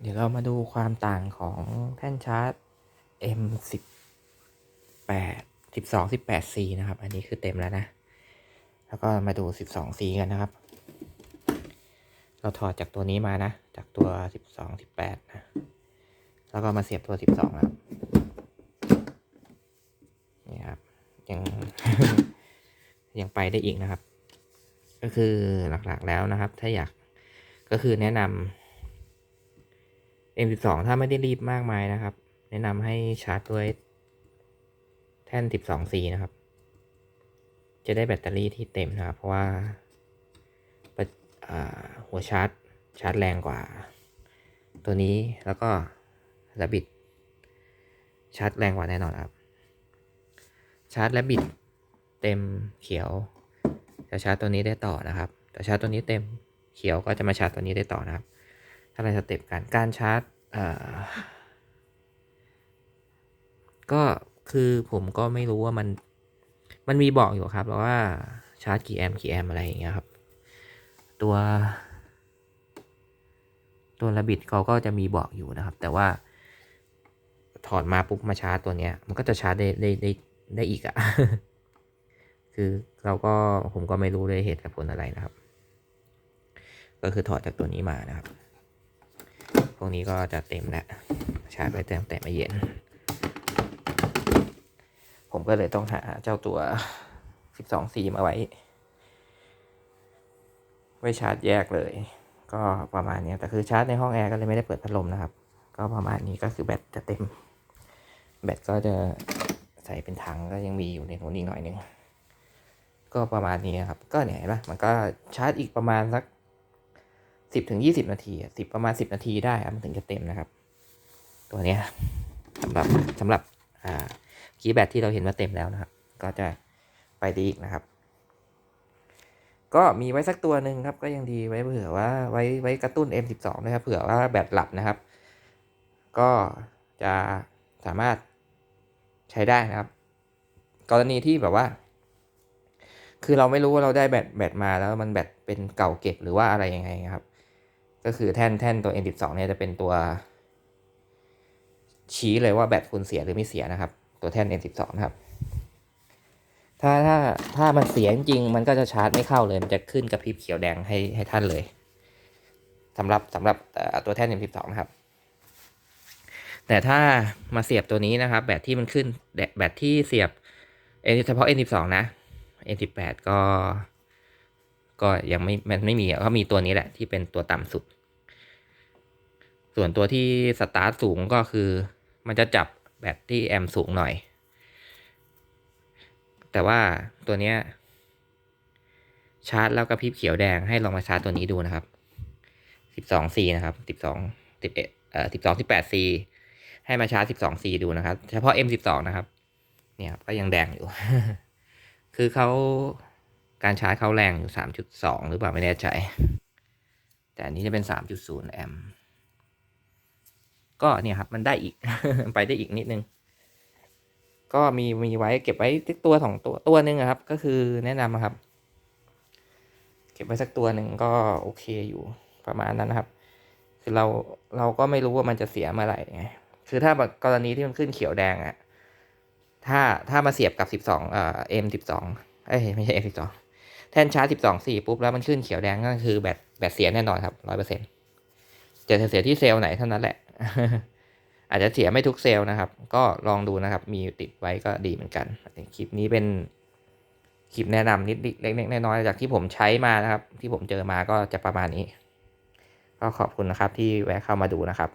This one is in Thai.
เดี๋ยวเรามาดูความต่างของแท่นชาร์จ M สิบแปดสิบสองสิบแปด C นะครับ อันนี้คือเต็มแล้วนะ แล้วก็มาดูสิบสอง C กันนะครับ เราถอดจากตัวนี้มานะ จากตัวสิบสองสิบแปดนะ แล้วก็มาเสียบตัวสิบสองครับ นี่ครับ ยัง ยังไปได้อีกนะครับ ก็คือหลักๆแล้วนะครับ ถ้าอยาก ก็คือแนะนำ M12 ถ้าไม่ได้รีบมากมายนะครับ แนะนำให้ชาร์จด้วยแท่น 12C นะครับ จะได้แบตเตอรี่ที่เต็มนะครับ เพราะว่าาหัวชาร์จ ชาร์จแรงกว่า ตัวนี้แล้วก็ระบิดชาร์จแรงกว่าแน่นอนครับ ชาร์จและบิดเต็มเขียวจะชาร์จตัวนี้ได้ต่อนะครับ แต่ชาร์จตัวนี้เต็มเขียวก็จะมาชาร์จตัวนี้ได้ต่อนะครับ ถ้าเรสเต็ปการการชาร์จก็คือผมก็ไม่รู้ว่ามันมันมีบอกอยู่ครับว่าชาร์จกี่แอมป์กี่แอมป์อะไรอย่างเงี้ยครับ ตัว ตัวระบิดเขาก็จะมีบอกอยู่นะครับ แต่ว่า ถอดมาปุ๊บมาชาร์จตัวเนี้ย มันก็จะชาร์จได้ได้ได้ได้อีกอะคือเราก็ผมก็ไม่รู้เลยเหตุและผลอะไรนะครับ ก็คือถอดจากตัวนี้มานะครับ พวกนี้ก็จะเต็มแล้วชาร์จไปเตั้งแต่ไม่เย็น ผมก็เลยต้องหาเจ้าตัว 12C มาไว้ ไว้ชาร์จแยกเลย ก็ประมาณนี้แต่คือชาร์จในห้องแอร์ก็เลยไม่ได้เปิดพัดลมนะครับ ก็ประมาณนี้ก็คือแบตจะเต็ม แบตก็จะใส่เป็นถังก็ยังมีอยู่ในนู้นอีกหน่อยนึงก็ประมาณนี้ครับ ก็เนี่ยเห็นปะมันก็ชาร์จอีกประมาณสัก สิบถึงยี่สิบนาทีสิบประมาณสิบนาทีได้มันถึงจะเต็มนะครับ ตัวนี้สำหรับสำหรับคีย์แบตที่เราเห็นว่าเต็มแล้วนะครับ ก็จะไปด้อีกนะครับ ก็มีไว้สักตัวหนึ่งครับ ก็ยังดีไว้เผื่อว่าไว้ไว้กระตุ้น M12 นะครับ เผื่อว่าแบตหลับนะครับ ก็จะสามารถใช้ได้นะครับ กรณีที่แบบว่า คือเราไม่รู้ว่าเราได้แบตแบตมาแล้วมันแบตเป็นเก่าเก็บหรือว่าอะไรยังไงครับ ก็คือแท่นแท่นตัว N12 เนี่ยจะเป็นตัว ชี้เลยว่าแบตคุณเสียหรือไม่เสียนะครับ ตัวแท่น N12 นะครับ ถ้าถ้าถ้ามันเสียจริงมันก็จะชาร์จไม่เข้าเลย มันจะขึ้นกระพริบเขียวแดงให้ให้ท่านเลยสำหรับสำหรับตัวแท่น M12 นะครับแต่ถ้ามาเสียบตัวนี้นะครับ แบตที่มันขึ้นแบตแบตที่เสียบ N เฉพาะ N12 นะ N18 ก็ ก็ยังไม่มันไม่มีอะเขามีตัวนี้แหละที่เป็นตัวต่ำสุด ส่วนตัวที่สตาร์ทสูงก็คือ มันจะจับแบตที่แอมป์สูงหน่อย แต่ว่าตัวเนี้ยชาร์จแล้วกระพริบเขียวแดงให้ลองมาชาร์จตัวนี้ดูนะครับ 12C นะครับ 12 11เอ่อ12 18C ให้มาชาร์จ 12C ดูนะครับ เฉพาะ M12 นะครับ เนี่ยครับก็ยังแดงอยู่ คือเขา การชาร์จเขาแรงอยู่ 3.2 หรือเปล่าไม่แน่ใจ แต่อันนี้จะเป็น 3.0 แอมป์ก็เนี่ยครับมันได้อีก ไปได้อีกนิดนึง ก็มีมีไว้เก็บไว้สักตัวสองตัวตัวหนึ่งอะครับ ก็คือแนะนำครับ เก็บไว้สักตัวหนึ่งก็โอเคอยู่ประมาณนั้นนะครับ คือเราเราก็ไม่รู้ว่ามันจะเสียเมื่อไหร่ไงคือถ้าแบบกรณีที่มันขึ้นเขียวแดงอะถ้าถ้ามาเสียบกับสิบสองเอ่อ M สิบสองเอ้ยไม่ใช่ M สิบสอง แท่นชาร์จสิบสองสี่ปุ๊บแล้วมันขึ้นเขียวแดงก็คือแบตแบตเสียแน่นอนครับร้อยเปอร์เซ็นต์จะเสียที่เซลล์ไหนเท่านั้นแหละ อาจจะเสียไม่ทุกเซลล์นะครับ ก็ลองดูนะครับ มีติดไว้ก็ดีเหมือนกัน คลิปนี้เป็นคลิปแนะนำนิดเล็กๆน้อยๆจากที่ผมใช้มานะครับ ที่ผมเจอมาก็จะประมาณนี้ ก็ขอบคุณนะครับที่แวะเข้ามาดูนะครับ